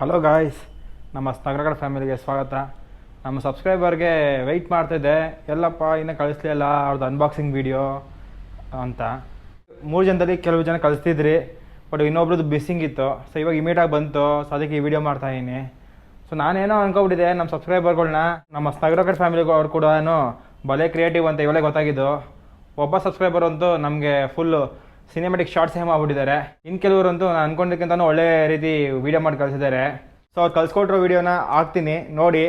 Hello guys ನಮ್ಮ ಸ್ನಗರಗಳ ಫ್ಯಾಮಿಲಿಗೆ ಸ್ವಾಗತ. ನಮ್ಮ ಸಬ್ಸ್ಕ್ರೈಬರ್ಗೆ ವೆಯ್ಟ್ ಮಾಡ್ತಿದ್ದೆ ಎಲ್ಲಪ್ಪ, ಇನ್ನೂ ಕಳಿಸ್ಲಿಲ್ಲ ಅವ್ರದ್ದು ಅನ್ಬಾಕ್ಸಿಂಗ್ ವಿಡಿಯೋ ಅಂತ. ಮೂರು ಜನದಲ್ಲಿ ಕೆಲವು ಜನ ಕಳಿಸ್ತಿದ್ರಿ. ಬಟ್ ಇನ್ನೊಬ್ರದ್ದು ಬಿಸ್ಸಿಂಗ್ ಇತ್ತು. ಸೊ ಇವಾಗ ಇಮಿಡಿಯಾಗಿ ಬಂತು. ಸೊ ಅದಕ್ಕೆ ಈ ವಿಡಿಯೋ ಮಾಡ್ತಾ ಇದ್ದೀನಿ. ಸೊ ನಾನೇನೋ ಅನ್ಕೊಬಿಟ್ಟಿದೆ ನಮ್ಮ ಸಬ್ಸ್ಕ್ರೈಬರ್ಗಳನ್ನ ನಮ್ಮ ಸ್ನಗರಗಡ ಫ್ಯಾಮಿಲಿಗೂ ಅವ್ರು ಕೂಡ ಭಲೆ ಕ್ರಿಯೇಟಿವ್ ಅಂತ ಇವಳೆ ಗೊತ್ತಾಗಿದ್ದು. ಒಬ್ಬ ಸಬ್ಸ್ಕ್ರೈಬರ್ ಅಂತೂ ನಮಗೆ ಫುಲ್ಲು ಸಿನಿಮೆಟಿಕ್ ಶಾರ್ಟ್ಸ್ ಹೇಮ್ ಆಗ್ಬಿಟ್ಟಿದ್ದಾರೆ ಇನ್ನು ಕೆಲವರಂತೂ ನಾನು ಅನ್ಕೊಂಡಿದ್ದಕ್ಕಿಂತ ಒಳ್ಳೆ ರೀತಿ ವೀಡಿಯೋ ಮಾಡಿ ಕಳಿಸಿದ್ದಾರೆ. ಸೊ ಅವ್ರು ಕಲ್ಸ್ಕೊಟ್ರೋ ವೀಡಿಯೋನ ಹಾಕ್ತೀನಿ. ನೋಡಿ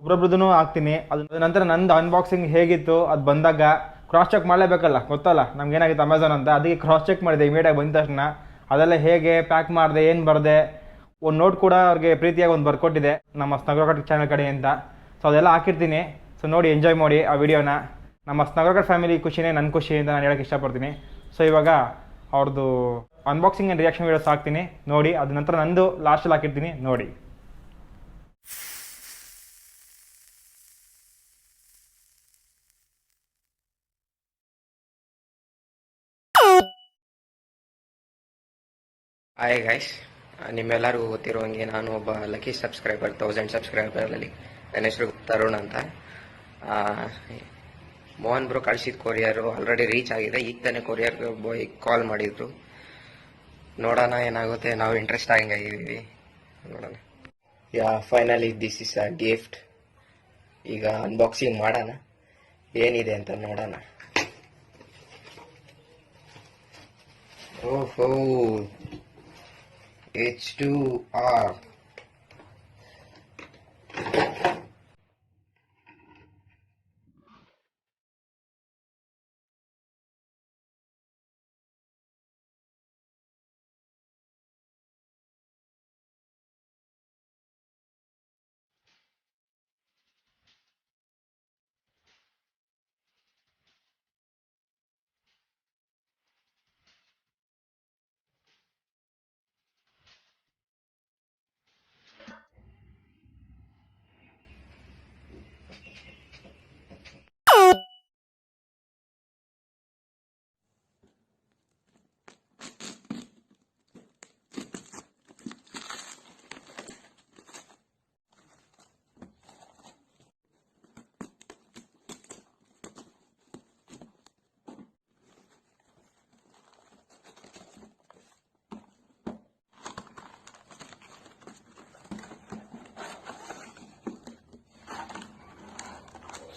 ಒಬ್ರೊಬ್ರದ್ದು ಹಾಕ್ತೀನಿ. ಅದು ನಂತರ ನಂದು ಅನ್ಬಾಕ್ಸಿಂಗ್ ಹೇಗಿತ್ತು, ಅದು ಬಂದಾಗ ಕ್ರಾಸ್ ಚೆಕ್ ಮಾಡಲೇಬೇಕಲ್ಲ, ಗೊತ್ತಲ್ಲ? ನಮ್ಗೆ ಏನಾಗಿತ್ತು ಅಮೆಝಾನ್ ಅಂತ? ಅದಕ್ಕೆ ಕ್ರಾಸ್ ಚೆಕ್ ಮಾಡಿದೆ ಇಮಿಡಿಯಾಗಿ ಬಂದ ತಕ್ಷಣ. ಅದೆಲ್ಲ ಹೇಗೆ ಪ್ಯಾಕ್ ಮಾಡಿದೆ, ಏನು ಬರದೆ, ಒಂದು ನೋಟ್ ಕೂಡ ಅವ್ರಿಗೆ ಪ್ರೀತಿಯಾಗಿ ಒಂದು ಬರ್ಕೊಟ್ಟಿದೆ ನಮ್ಮ ಸ್ನಗರಕಟ್ ಚಾನಲ್ ಕಡೆ ಅಂತ. ಸೊ ಅದೆಲ್ಲ ಹಾಕಿರ್ತೀನಿ. ಸೊ ನೋಡಿ ಎಂಜಾಯ್ ಮಾಡಿ ಆ ವಿಡಿಯೋನ ನಮ್ಮ ಸ್ನಗರಕಟ್ ಫ್ಯಾಮಿಲಿ ಖುಷಿನೇ ನನ್ನ ಖುಷಿ ಅಂತ ನಾನು ಹೇಳೋಕ್ಕೆ ಇಷ್ಟಪಡ್ತೀನಿ. ಸೊ ಇವಾಗ ಅವ್ರದ್ದು ಅನ್ಬಾಕ್ಸಿಂಗ್ ಆ್ಯಂಡ್ ರಿಯಾಕ್ಷನ್ ವೀಡಿಯೋಸ್ ಹಾಕ್ತೀನಿ. ನೋಡಿ, ಅದ ನಂತರ ನಂದು ಲಾಸ್ಟಲ್ಲಿ ಹಾಕಿರ್ತೀನಿ. ನೋಡಿ. ಹಾಯ್ ಗೈಸ್ ನಿಮ್ಮೆಲ್ಲರಿಗೂ ಗೊತ್ತಿರುವಂಗೆ ನಾನು ಒಬ್ಬ ಲಕ್ಕಿ ಸಬ್ಸ್ಕ್ರೈಬರ್ ತೌಸಂಡ್ ಸಬ್ಸ್ಕ್ರೈಬರಲ್ಲಿ ನನ್ನ ಹೆಸರು ತರುಣ್ ಅಂತ. ಮೋಹನ್ ಬ್ರೋ ಕಳಿಸಿದ ಕೊರಿಯರು ಆಲ್ರೆಡಿ ರೀಚ್ ಆಗಿದೆ, ಈಗ ತಾನೇ ಕೊರಿಯರ್ ಬಾಯ್ ಕಾಲ್ ಮಾಡಿದ್ರು. ನೋಡೋಣ ಏನಾಗುತ್ತೆ, ನಾವು ಇಂಟ್ರೆಸ್ಟ್ ಆಗಿದ್ದೀವಿ ನೋಡೋಣ. Yeah finally this is a gift ಈಗ ಅನ್ಬಾಕ್ಸಿಂಗ್ ಮಾಡೋಣ. ಏನಿದೆ ಅಂತ ನೋಡೋಣ. ಓಹೋ. H2R.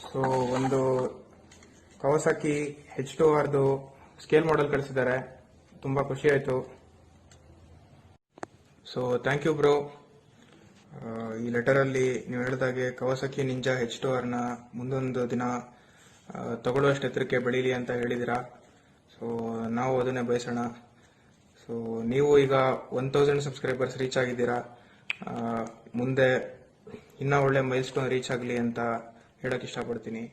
ಸೊ ಒಂದು ಕವಸಾಕಿ ಹೆಚ್ ಟು ಆರ್ದು ಸ್ಕೇಲ್ ಮಾಡೆಲ್ ಕಳಿಸಿದ್ದಾರೆ. ತುಂಬ ಖುಷಿ ಆಯಿತು. ಸೊ ಥ್ಯಾಂಕ್ ಯು ಬ್ರೋ ಈ ಲೆಟರಲ್ಲಿ ನೀವು ಹೇಳಿದಾಗೆ ಕವಸಕಿ ನಿಂಜಾ ಹೆಚ್ ಟು ಆರ್ನ ಮುಂದೊಂದು ದಿನ ತಗೊಳ್ಳುವಷ್ಟು ಎತ್ತರಕ್ಕೆ ಬೆಳೀಲಿ ಅಂತ ಹೇಳಿದಿರಾ. ಸೊ ನಾವು ಅದನ್ನೇ ಬಯಸೋಣ. ಸೊ ನೀವು ಈಗ ಒನ್ ತೌಸಂಡ್ ಸಬ್ಸ್ಕ್ರೈಬರ್ಸ್ ರೀಚ್ ಆಗಿದ್ದೀರಾ. ಮುಂದೆ ಇನ್ನೂ ಒಳ್ಳೆ ಮೈಲ್ ಸ್ಟೋನ್ ರೀಚ್ ಆಗಲಿ ಅಂತ ಹೇಳಕ್ ಇಷ್ಟಪಡ್ತೀನಿ.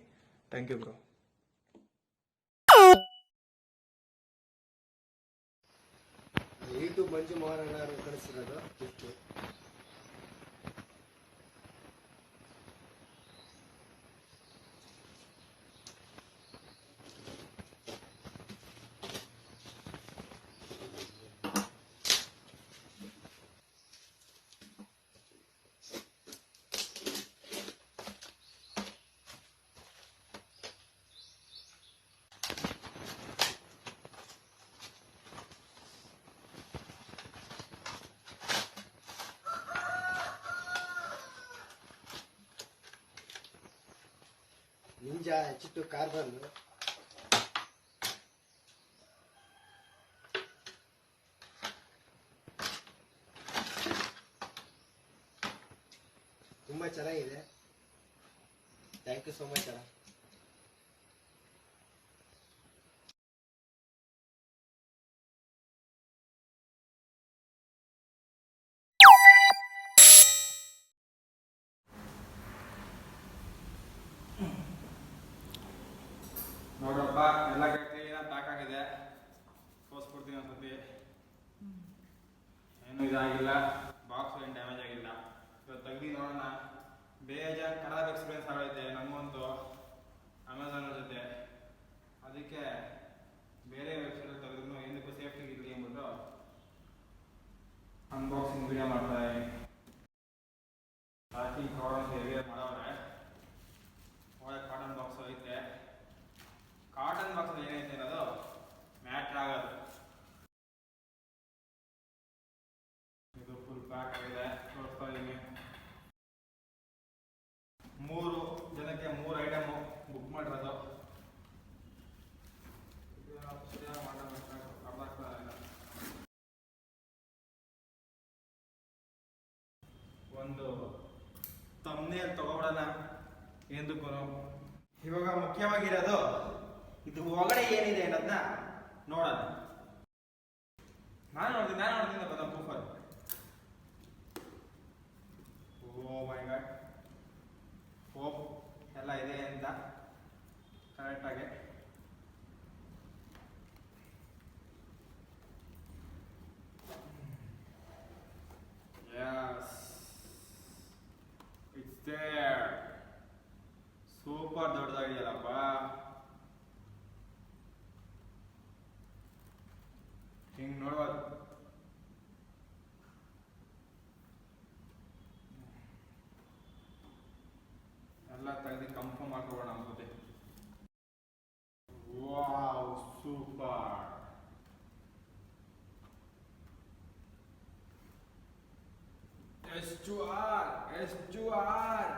Thank you bro YouTube Manju Mohan ಅವರು ಕಳಿಸಿರೋದು ಗಿಫ್ಟ್ ನಿಂಜಾ ಚಿಟ್ಟು ಕಾರ್ಬನ್ ತುಂಬಾ ಚೆನ್ನಾಗಿದೆ. ಥ್ಯಾಂಕ್ ಯು ಸೋ ಮಚ್ ಅಣ್ಣ. ನೋಡ್ರಪ್ಪ ಎಲ್ಲ ಕ್ಲೀನಾಗಿ ಪ್ಯಾಕ್ ಆಗಿದೆ ತೋರಿಸ್ಕೊಡ್ತೀನಿ ಒಂದ್ಸತಿ ಏನು ಇದಾಗಿಲ್ಲ. ಬಾಕ್ಸ್ ಏನು ಡ್ಯಾಮೇಜ್ ಆಗಿಲ್ಲ. ಇವತ್ತು ತೆಗ್ದು ನೋಡೋಣ. ಬೇಜ ಖರಾಬ್ ಎಕ್ಸ್ಪೀರಿಯನ್ಸ್ ಆಗೈತೆ ನಮಗಂತೂ. ಅಮೆಝಾನ್ ಜೊತೆ. ಅದಕ್ಕೆ ಬೇರೆ ವೆಬ್ಸೈಟ್ ತೆಗೆದ್ರು ಏನಕ್ಕೂ ಸೇಫ್ಟಿ ಇರಲಿ ಎಂಬುದು ಅನ್ಬಾಕ್ಸಿಂಗ್ ವಿಡಿಯೋ ಮಾಡ್ತಾ ಮೂರು ಜನಕ್ಕೆ ಮೂರು ಐಟಮು ಬುಕ್ ಮಾಡಿರೋದು. ಒಂದು ತಮ್ಮನೇಲಿ ತಗೋಬಿಡೋಣ. ಎಂದಕ್ಕೂ ಇವಾಗ ಮುಖ್ಯವಾಗಿರೋದು, ಇದು ಒಳಗಡೆ ಏನಿದೆ ಅನ್ನೋದನ್ನ ನೋಡೋಣ. ನಾನು ನೋಡ್ತೀನಿ ನಾನು ನೋಡ್ತೀನಿ ಬಂದ ಪ್ರೂಫರ್ ಓ ಮೈ ಗಾಡ್. ಹೋಪ್ ಎಲ್ಲ ಇದೆ ಅಂತ ಕರೆಕ್ಟಾಗಿ ಎಲ್ಲ ತೆಗೆದು ಕನ್ಫರ್ಮ್ ಮಾಡ್ಕೊಬೋಣ ಅನ್ಸುತ್ತೆ wow super. S two R S two R